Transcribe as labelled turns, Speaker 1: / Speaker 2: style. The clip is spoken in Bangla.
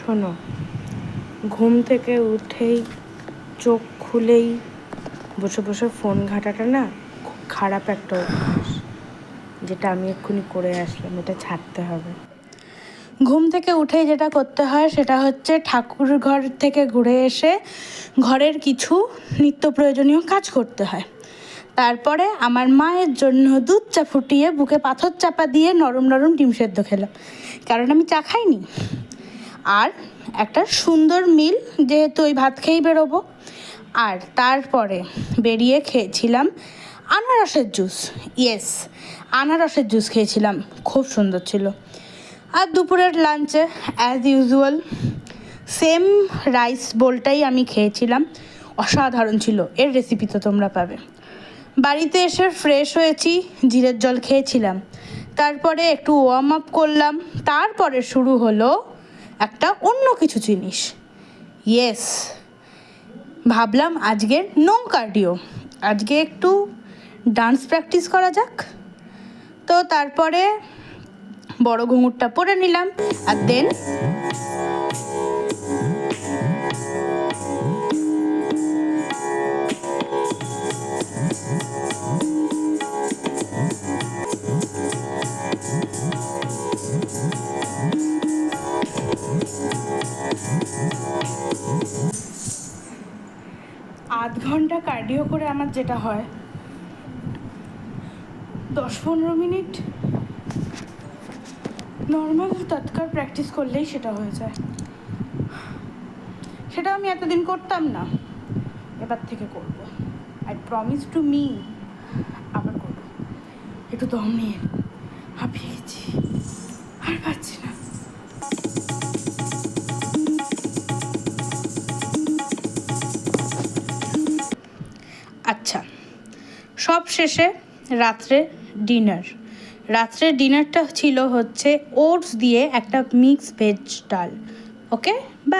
Speaker 1: শোনো, ঘুম থেকে উঠেই চোখ খুলেই বসে বসে ফোন ঘাটাটা না খুব খারাপ একটা অভ্যাস, যেটা আমি এক্ষুনি করে আসলাম, এটা ছাড়তে হবে। ঘুম থেকে উঠেই যেটা করতে হয়, সেটা হচ্ছে ঠাকুর ঘর থেকে ঘুরে এসে ঘরের কিছু নিত্য প্রয়োজনীয় কাজ করতে হয়। তারপরে আমার মায়ের জন্য দুধ চা ফুটিয়ে, বুকে পাথর চাপা দিয়ে নরম নরম ডিম সেদ্ধ খেলাম। কারণ আমি চা খাইনি। আর একটা সুন্দর মিল যেহেতু ওই ভাত খেয়েই বেরোবো। আর তারপরে বেরিয়ে খেয়েছিলাম আনারসের জুস। ইয়েস আনারসের জুস খেয়েছিলাম, খুব সুন্দর ছিল। আর দুপুরের লাঞ্চে অ্যাজ ইউজুয়াল সেম রাইস বোলটাই আমি খেয়েছিলাম। অসাধারণ ছিল, এর রেসিপি তো তোমরা পাবে। বাড়িতে এসে ফ্রেশ হয়েছি, জিরের জল খেয়েছিলাম। তারপরে একটু ওয়ার্ম আপ করলাম, তারপরে শুরু হলো একটা অন্য কিছু জিনিস। ইয়েস ভাবলাম আজকে নো কার্ডিও আজকে একটু ডান্স প্র্যাকটিস করা যাক। তো তারপরে বড় ঘুঙুরটা পরে নিলাম। আর দেন আধ ঘণ্টা কার্ডিও করে আমার যেটা হয়, দশ পনেরো মিনিট নর্মাল তৎকার প্র্যাকটিস করলেই সেটা হয়ে যায়। সেটা আমি এতদিন করতাম না, এবার থেকে করব। আই প্রমিস টু মি আবার করব। একটু দম নিয়ে হাঁপিয়ে গেছি, আর পাচ্ছি না। আচ্ছা সব শেষে রাত্রে ডিনার রাত্রে ডিনারটা ছিল হচ্ছে ওটস দিয়ে একটা মিক্স ভেজ ডাল। ওকে বা